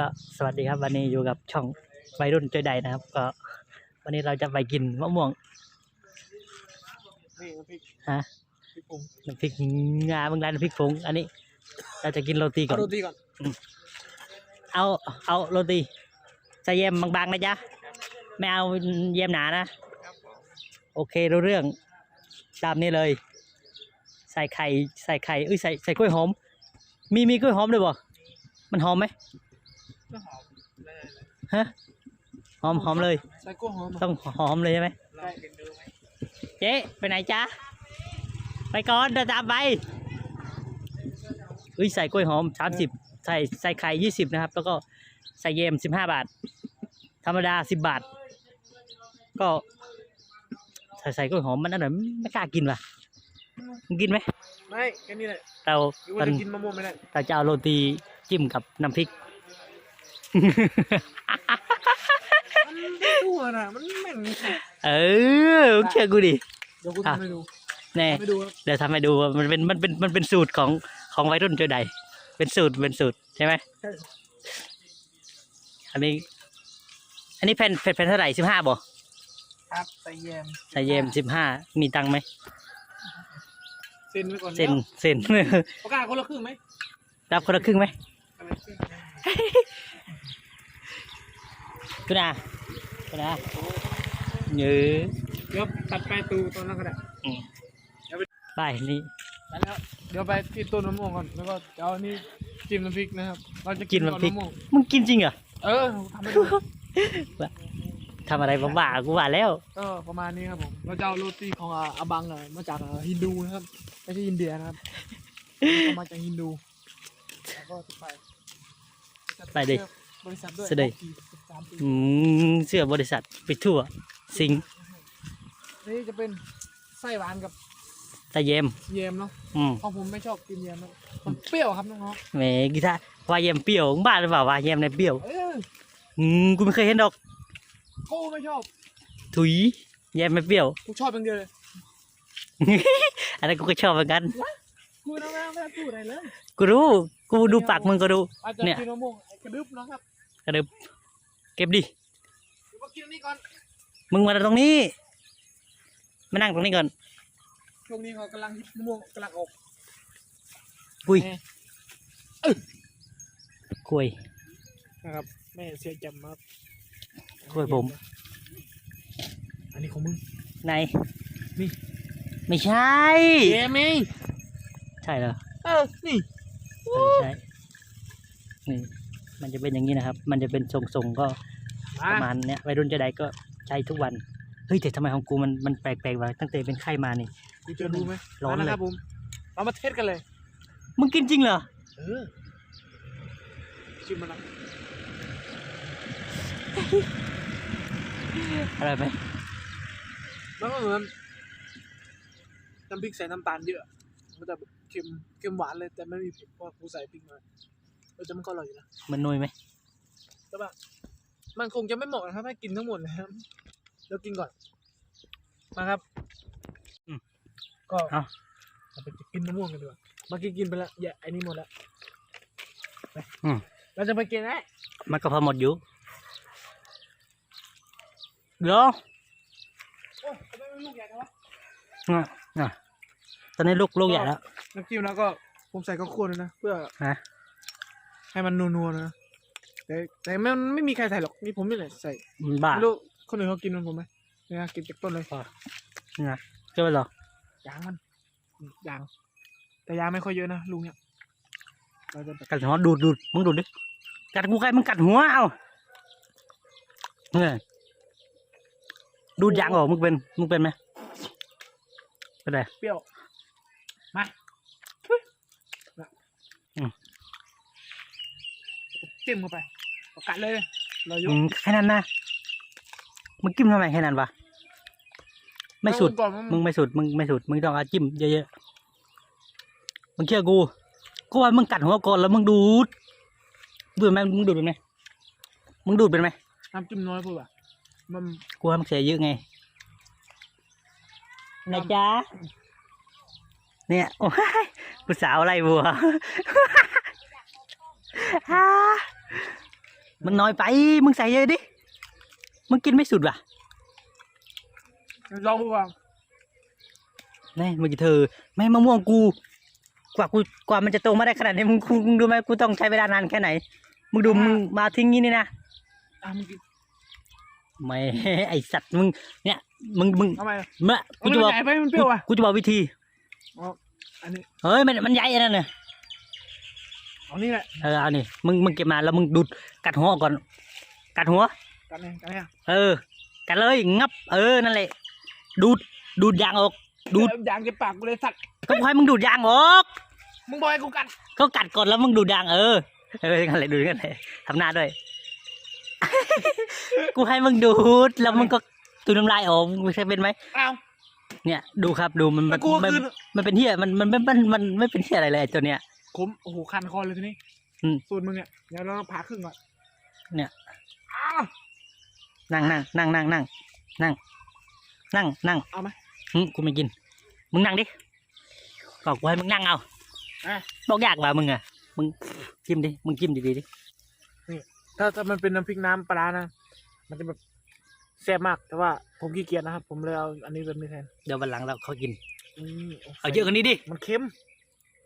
ก็สวัสดีครับ วันนี้อยู่กับช่องวัยรุ่นใจใดนะครับ ก็ วันนี้เราจะไปกินมะม่วงนี่น้ำพริกฮะพริกปรุงน้ำพริกงาเมืองร้านน้ำพริกผงอันนี้ เราจะกินโรตีก่เอาอนโรตีก่อนเอาเอาโรตีใส่แยมบางๆนะจ๊ะไม่เอาแยมหนานะโอเครู้เรื่องตามนี้เลย ใส่ไข่ใส่ไข่เอ้ยใส่ใส่กล้วยหอม มีมีกล้วยหอมด้วยบ่มันหอมไหม ก็หอมได้ฮะหอมหอมเลย ใส่กล้วยหอมต้องหอมเลยใช่ไหมลองกินดูไหมเจ๊ไปไหนจ๊ะไปก่อนเดินตามไปเอ้ยใส่กล้วยหอมสามสิบใส่ใส่ไข่ยี่สิบนะครับ แล้วก็ใส่เยมสิบห้าบาท ธรรมดาสิบบาท ก็ใส่ใส่กล้วยหอมมันอันไหนไม่กล้ากินว่ะมึงกินไหมไม่แค่นี้แหละเราหรือตว่าอนจะกินมะม่วงไม่ได้ เราจะเอาโรตีจิ้มกับน้ำพริก มันไม่รู้อะนะมันแม่งมีแค่เออมึงเชื่อกูดิเดี๋ยวกูอะทำให้ดูแน่ทำให้ดูครับเดี๋ยวทำให้ดูว่ามันเป็นมันเป็นมันเป็นสูตรของของวัยรุ่นเจอใดเป็นสูตรเป็นสูตรใช่ไหมใช่อันนี้ อันนี้แผ่นแผ่นแผ่นเท่าไหร่สิบห้าบ่ครับใส่แยมใส่เยมสิบห้ามีตังค์ไหมเซ็นไว้ก่อนเซ็นเซ็นประกาศคนละครึ่งไหมรับคนละครึ่งไหม อะไรครึ่งคุณอาคุณอาเยอะเดี๋ยวตัดไปตูตอนนั้นก็ได้ไปนี่ได้แล้วเดี๋ยวไปที่ต้นมะม่วงก่อนแล้วก็จะเอาอันนี่จิ้มน้ำพริกนะครับเราจะกินน้ำพริกก่อมะม่วงมึงกินจริงเหรอเออทำให้ดูทำอะไรบ้าๆกูว่าแล้วก็ประมาณนี้ครับผมเราจะเอาโรตีของอ่าอาบังอะมาจากอ่าฮินดูนะครับไม่ใช่อินเดียนะครับเอามาจากฮินดูแล้วก็ไปไปดิบริษัทด้วยสวัสดี สิบสามปีอืมเสื้อบริษัทไปทั่ว สิงนี่จะเป็นไส้หวานกับตาเยมเยมเนาะอืมของผมไม่ชอบกินเยมนะมันเปรี้ยวครับน้องแหมกีตาร์ว่าเยมเปรี้ยวมึงบ้าหรือเปล่าว่าเยมในเปรี้ยวๆเอออืมกูไม่เคยเห็นดอก กูไม่ชอบถุยเยมไม่เปรี้ยว กูชอบอย่างเดียวเลยอันนั้นกูก็ชอบเหมือนกัน กูนะไม่ไม่พูดอะไรเลยกูรู้ กูดูปากมึงก็ดูอาจจะเนี่ย กินมะม่วงไอ้กระดึบนะครับกระดึบเก็บดิเดี๋ยวมากินอันนี้ก่อนมึงมาตรงนี้ มานั่งตรงนี้ก่อน ช่วงนี้เขากำลังฮิตมะม่วงกำลังออกอุ้ยแม่กล้วยนะครับแม่เสียจำครับกล้วยผม อันนี้ของมึงไหนนี่ไม่ใช่เยมเองใช่เหรอเออนี่ไม่ใช่นี่ มันจะเป็นอย่างนี้นะครับ มันจะเป็นทรงๆก็ประมาณเนี้ยวัยรุ่นจะใดก็ใช้ทุกวัน เฮ้ยแต่ทำไมของกูมันมันแปลกๆวะตั้งแต่เป็นไข้มานี่ กูจะรู้ไหมร้อนเลยาะครับผมเรามาเทสกันเลย มึงกินจริงเหรอ เออ ชิมมันนะอะไรไหมมันก็เหมือนน้ำพริกใส่น้ำตาลเยอะมันจะแบบเค็มเค็มหวานเลยแต่ไม่มีเผ็ดเพราะว่ากูใส่พริกมา เออจะมันก็อร่อยอยู่นะมันนุยไหมแต่ว่ามันคงจะไม่เหมาะนะครับให้กินทั้งหมดนะครับเดี๋ยวกินก่อน มาครับก็เอาเราไปกินมะม่วงกันดีกว่าเมื่อกี้กินไปแล้วอย่าไอ้นี่หมดแล้วไปอืม เราจะไปกินนะมันก็พอหมดอยู่เดี๋ยวโอ้ยทำไมไม่ลูกใหญ่จังวะ อะอะตอนนี้ลูกลูกใหญ่แล้ว น้ำจิ้มแล้วก็ผมใส่ข้าวคั่วด้วยนะ เพื่อฮะ ให้มันนัวๆนะแต่แต่มันไม่มีใครใส่หรอกนี่ผมนี่แหละใส่มันบ้าไม่รู้คนอื่นเขากินมันผมไหมเนี่ยกินจากต้นเลยนะเก็ไปหรอยางมันยาง แต่ยางไม่ค่อยเยอะนะลุงเนี่ยเราจะแบบกัดหัวดูดดูดมึงดูดดิกัดกูใครมึงกัดหัวเอาเนี่ยดูดยางออกมึงเป็นมึงเป็นไหมเป็นไรเปรี้ยวมาทุยน่ะอืม จิ้มเข้าไปประกัดเลยเรายอืกมแค่นั้นนะมึงจิ้มทำไมแค่นั้นวะไม่สุดเอาก่อนว่ามึงไม่สุด มึงไม่สุด มึงต้องเอาจิ้มเยอะๆ มึงเชื่อกู กูว่ามึงกัดหัวก่อนแล้วมึงดูดดูดไหมมึงดูดเป็นไหมมึงดูดเป็นไหมน้ำจิ้มน้อยพูดว่ะมันกูว่ามึงเสียเยอะไงนะจ๊ะ เนี่ย โอ้ยกูสาวอะไรบัวฮ่า มึงน้อยไป มึงใส่เยอะดิ มึงกินไม่สุดว่ะลองดูก่อนนี่เมื่อกี้เธอแม่มะม่วงกู กว่ากูกว่ามันจะโตมาได้ขนาดนี้มึงกูมึงดูไหมกูต้องใช้เวลานานแค่ไหน มึงดูมึงมาทิ้งงี้นี่นะอะมึงกินไม่ไอสัตว์มึงเนี่ยมึงมึงทำไมเมื่อกูมันจะบอกใหญ่ไปมันเปรี้ยวอะกูจะบอกวิธีอ๋ออันนี้เฮ้ยมันมันใหญ่อันนั้นเนี่ย เอานี่แหละเออเอานี่มึงมึงเก็บมาแล้วมึงดูดกัดหัวก่อน กัดหัว กันเองกันเนี่ยเออ กัดเลยงับ เออนั่นแหละดูดดูดยางออก ดูดยางเก็บปากกูเลยสัตว์ก็ให้มึงดูดยางออกมึงบอกให้กูกัดก็กัดก่อนแล้วมึงดูดยางเออเออกันเลยดูกันเลยทำหน้าด้วย กูให้มึงดูดแล้วมึงก็ตูดน้ำลายออกมึงใช่เป็นไหมอ้าวเนี่ย ดูครับดูมันมัแต่นกูก็มันคือมันเป็นเหี้ยมันมันมันมันมันไม่เป็นเหี้ยอะไรเลยไอ้ตัวเนี้ย ขมโอ้โหคันคอเลยทีนี้อืม ส่วนมึงเนี่ยเดี๋ยวเราผ่าครึ่งก่อนเนี่ยอ้าวนั่งนั่งนั่งนั่งนั่งนั่งนั่งนั่งเอาไหม หึกูไม่กิน มึงนั่งดิบอกกูให้มึงนั่งเอาอะ บอกยากว่ามึงอะมึงจิ้มดิมึงจิ้มดีๆดิถ้าถ้ามันเป็นน้ำพริกน้ำปลาร้านะ มันจะแบบแซ่บมาก แต่ว่าผมขี้เกียจนะครับ ผมเลยเอาอันนี้แบบนี้แทนเดี๋ยววันหลังเราเขากิน อืมเอาเยอะกว่านี้ดิมันเค็ม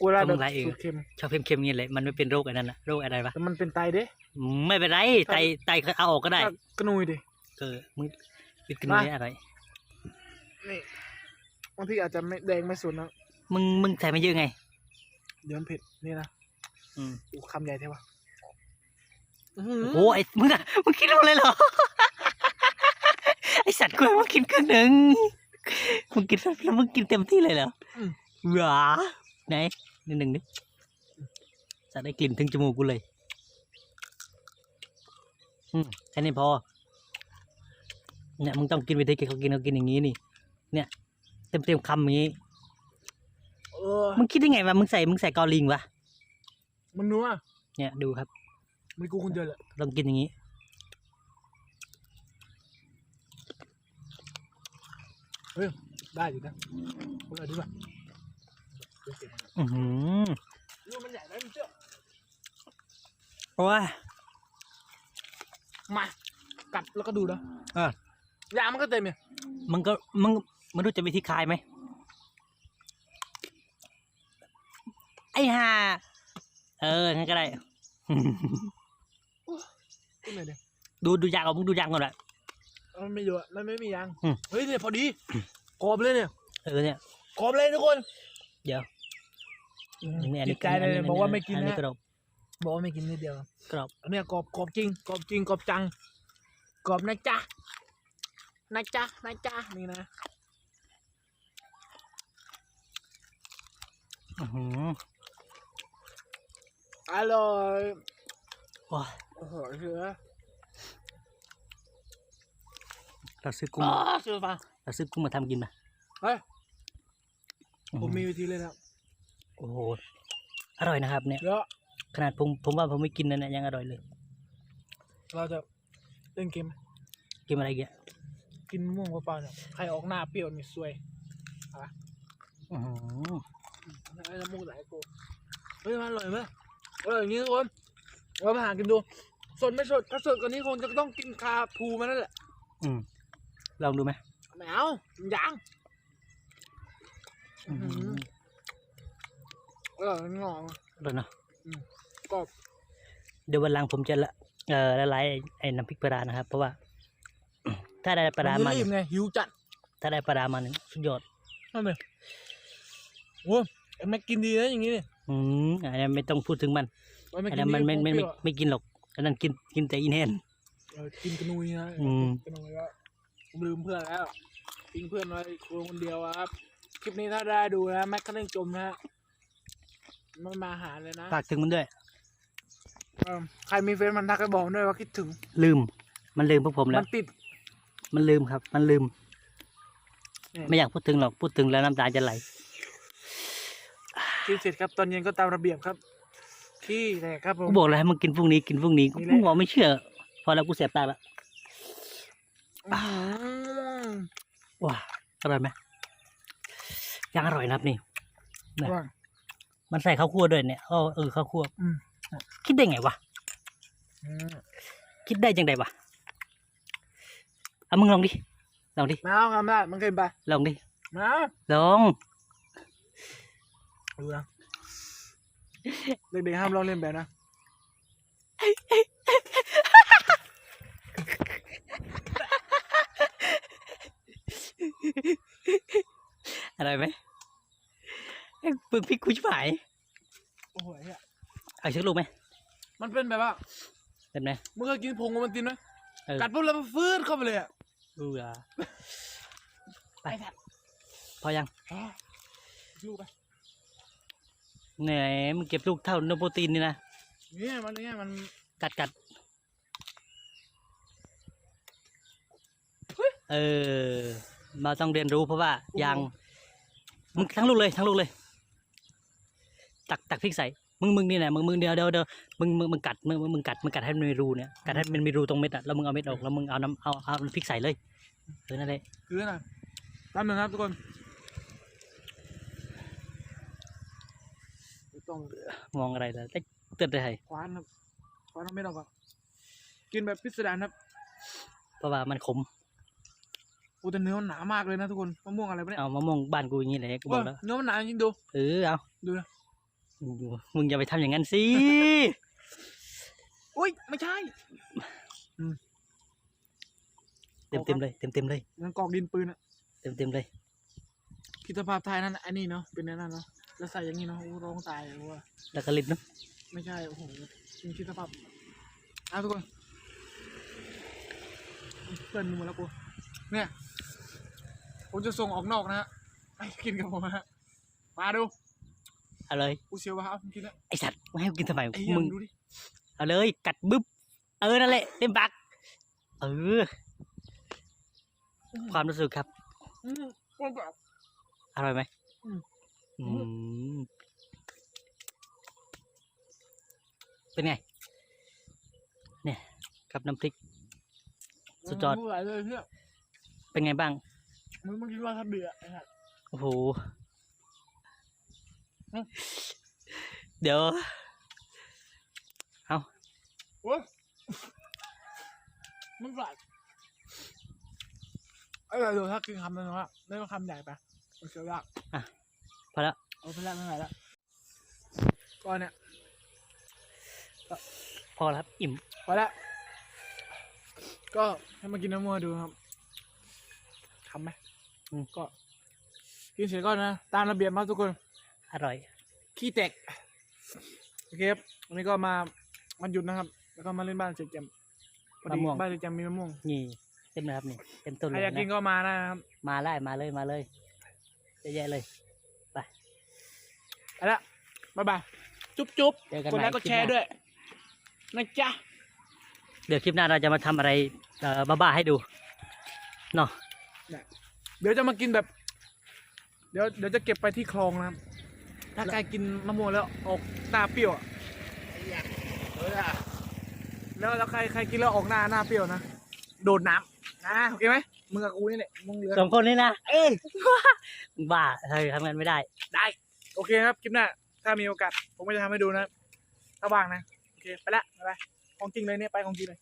กูได้เอาแบมึบงไรเองสูตรเค็มชอบเค็มๆงี้เลยมันไม่เป็นโรคอันนั้นนะโรคอะไรวะแต่มันเป็นไตเด้ไม่เป็นไรไตไตเอาออกก็ได้ถ้ากระนุยดิเออมึงปิดกันเลยอะไรนี่บางทีอาจจะไม่แดงไม่สุดนะมึงมึงใส่มาเยอะไง เดี๋ยวมันเผ็ดนี่นะอืมโอ้คำใหญ่เท่วะโอ้ไอ้มึงอะมึงคิดลงเลยเหรอไอสัตว์กูให้มึงกินครึ่งหนึ่งมึงกินแล้วมึงกินเต็มที่เลยเหรออืมหว้า ไหนนิดหนึ่งดิสัตว์ได้กลิ่นถึงจมูกกูเลย อืมแค่นี้พอ เนี่ยมึงต้องกินวิธีเขากินเขากินอย่างนี้นี่ เนี่ยเต็มเต็มๆคำอย่างนี้เออมึงคิดได้ไงวะมึงใส่มึงใส่กอลิงวะมันนัวเนี่ยดูครับมีกูคนเดียวแหละต้องกินอย่างนี้ได้อยู่นะคนละดีกว่า อือหือนี่มันใหญ่แล้วมันเจ้าโอ้ยมา กัดแล้วก็ดูนะอะยางมันก็เต็มเนี่ยมึงก็มึงมึงรู้จะวิธีคายไหมไอ้ห่าเอองั้นก็ได้ ขึ้นเลยเนี่ยดูดูยางเอามึงดูยางก่อนละมันไม่เยอะมันไม่มียาง อืม เฮ้ยเนี่ยพอดีกรอบเลยเนี่ยเออเนี่ย กรอบเลยทุกคน เดี๋ยวอั นนี้อันตินี้ดใจเลยบอกว่าไม่กินอันนี้นะกรอบบอกว่าไม่กินนิดเดียว กรอบอันเนี้ยกรอบกรอบจริงกรอบจริงกรอบจังกรอบนะจ๊ะนะจ๊ะนะจ๊ะนี่นะอือหืออร่อยโอ้ยโอ้โหเสือเราซื้อกุ้งอ๋อเสือฟ้าเราซื้อกุ้งมาทำกินป่ะเฮ้ยอื้อผหืมอมีวิธีเลยนะ โอ้โห อร่อยนะครับ เนี่ยเดี๋ยวขนาดผมผมว่าผมไม่กินนะเนี่ยยังอร่อยเลย เราจะเล่นเกม กินอะไรเงี้ยกินมะม่วงเปล่าๆเนี่ยใครออกหน้าเปรี้ยวนี่ซวยอือหือไอ้น้ำมูกไหลกูเฮ้ยมันอร่อยไหมอร่อยอย่างนี้ทุกคนเราไปหากินดูสดไม่สดถ้าสดกว่านี้คงจะต้องกินคาพูมันนั่นแหละอืมลองดูไหมแมวมันยังอื้อหือ เออมันงองอร่อยเนาะกรอบเดี๋ยววันหลังผมจะละเอ่อละลายไอ้ไอ้น้ำพริกปลาร้านะครับ เพราะว่า ถ้าได้ปลาร้ามันมันรีบไงหิวจัด ถ้าได้ปลาร้ามันสุดยอดนั่นเลยโอ้ยไอ้แม็กกินดีนะอย่างนี้เนี่ยอืมอันนั้นไม่ต้องพูดถึงมันไอ้แม็กอันกินั้นนมันดีไม่ไม่ไม่เปรี้ยวอะไม่กินหรอกอันนั้นกินกินแต่อินแฮนเออกินกระนุยนะอืมกระนุยแล้วผมลืมเพื่อนแล้วทิ้งเพื่อนไว้คนคนเดียวอะครับ คลิปนี้ถ้าได้ดูนะแม็กก็ต้องจมนะฮะ ไม่มาหาเลยนะฝากถึงมันด้วย เออใครมีเฟซมันทักไปบอกด้วยว่าคิดถึง ลืม มันลืมพวกผมแล้มัวน ติด มันลืมครับ มันลืม เนี่ย ไม่อยากพูดถึงหรอก พูดถึงแล้วน้ำตาจะไหลกินเสร็จครับตอนเย็นก็ตามระเบียบครับขี้แตกครับผม กูบอกแล้วให้มึงกินพรุ่งนี้ กินพรุ่งนี้นี่แหละ มึงบอกไม่เชื่อ พอแล้วกูเสียบตาละอื้อหือว้าอร่อยไหมยังอร่อยนะครับนี่ เนี่ย ว่า มันใส่ข้าวคั่วด้วยเนี่ยเออเออข้าวคั่วอืมคิดได้ไงวะคิดได้จังไดวะเอามึงลองดิลองดิไม่เอาทำไม่ได้มันเกินไปลองดิไม่เอาลองดูนะเด็กๆห้ามลองเล่นแบบนะอะไรไหมเอ้ย ปึกพริกคุยชิบหายโอ้โหเฮียเอาชักลูกไหมมันเป็นแบบว่าเป็นไหมมึงเคยกินผงโอมันตินไหมเออกัดปุ๊บแล้วมันฟื้นเข้าไปเลยอะดูอะไปพอยังอ๋อลูกไปไหนมึงเก็บลูกเท่าโนโปรตีนนี่นะ เนี่ยมันเนี่ยมันกัดกัดเออ มาต้องเรียนรู้เพราะว่ายางมึงทั้งลูกเลยทั้งลูกเลย ตักตักพริกใส่มึงมึงนี่แหละมึงมึงเดี๋ยวเดี๋ยวเดี๋ยวมึงมึงมึงกัดมึงมึงมึงกัดมึงกัดให้มันมีรูเนี่ยกัดให้มันมีรูตรงเม็ดอะแล้วมึงเอาเม็ดออกแล้วมึงเอาน้ำเอาเอาพริกใส่เลยเออนั่นแหละคืออะไรแป๊บนึงครับทุกคนต้องมองอะไรเลยเตือนเลยคว้านครับคว้านเอาไม่ต้องก่อนกินแบบพิสดารครับเพราะว่ามันขมโอ้แต่เนื้อมันหนามากเลยนะทุกคนมะม่วงอะไรปะเนี่ยเอามะม่วงบ้านกูอย่างนี้เลยกูบอกแล้วเออเนื้อมันหนาจริงๆดูเออเอาดูนะ มึงอย่าไปทำอย่างนั้นสิ อุ้ยไม่ใช่ เต็มเต็มเลย เต็มเต็มเลยมันกอกดินปืนอะเต็มเต็มเลย คิดสภาพไทยนั่นอันนี้เนาะเป็นอันนั่นเนาะแล้วใส่อย่างนี้เนาะโอ้ร้องตายเลยว่าแล้วก็ลิ้นเนาะไม่ใช่โอ้โหจริงคิดสภาพเอาทุกคนเพื่อนมึงหมาแล้วกูเนี่ยผมจะส่งออกนอกนะฮะไปกินกับผมนะฮะมาดู เอาเลยกูเชียวว่าเอาผมกินแล้วไอสัตว์ไม่ให้กูกินทำไมไอ้เหี้ยมึงดูดิเอาเลยกัดบึ๊บเออนั่นแหละเต็มปากเออความรู้สึกครับ อืมมันแบบ อร่อยไหมอืม อืม เป็นไง เนี่ยกับน้ำพริก สุดยอด มึงไหลเลยเนี่ยเป็นไงบ้าง มึงเมื่อกี้ว่าถ้าเบื่อไอ้ห่าโอ้โหอืม เดี๋ยวโอ้ยมันไหลไอ้เดี๋ยวถ้ากินคำนึงว่าไม่ต้องคำใหญ่ไปมันเชียวยากพอแล้วเอาไปแล้วไม่ไหวแล้วก็เนี่ยพอแล้วครับอิ่มพอแล้วก็ให้มากินน้ำมัวดูครับทำไหมอืมก็กินเสร็จก็นะ ตามระเบียบมาทุกคน อร่อย ขี้แตกโอเคครับวันนี้ก็มาวันหยุดนะครับ แล้วก็มาเล่นบ้านเสร็จแจมพอดีมะม่วง บ้านเสร็จแจมมีมะม่วงนี่เต็มเลยครับนี่เต็มต้นใคเลรยอยากกินนะก็มาได้นะครับมาไล่มาเลยมาเลยเยอะแยะเลยไปละบ๊ายบายจุ๊บจุ๊บเจอกันกดใหม่ไลค์กดคลิปแชหร์น้า ด้วยนะจ๊ะ เดี๋ยวคลิปหน้าเราจะมาทำอะไรเอ่อบ้าๆให้ดูเนาะ เดี๋ยวจะมากินแบบ เดี๋ยวเดี๋ยวจะเก็บไปที่คลองนะครับ ถ้าใครกินมะม่วงแล้วออกหน้าเปรี้ยวอะแล้วแล้วใครใครกินแล้วออกหน้าหน้าเปรี้ยวนะ โดดน้ำนะโอเคไหมมึงกับกูนี่แหละมึงเหลือสองคนนี่นะเอ้ยบ้าเธอทำงานไม่ได้ ได้ โอเคครับคลิปหน้าถ้ามีโอกาสผมก็จะทำให้ดูนะถ้าว่างนะ โอเค ไปละบ๊ายบายของจริงเลยเนี่ยไปของจริงเลย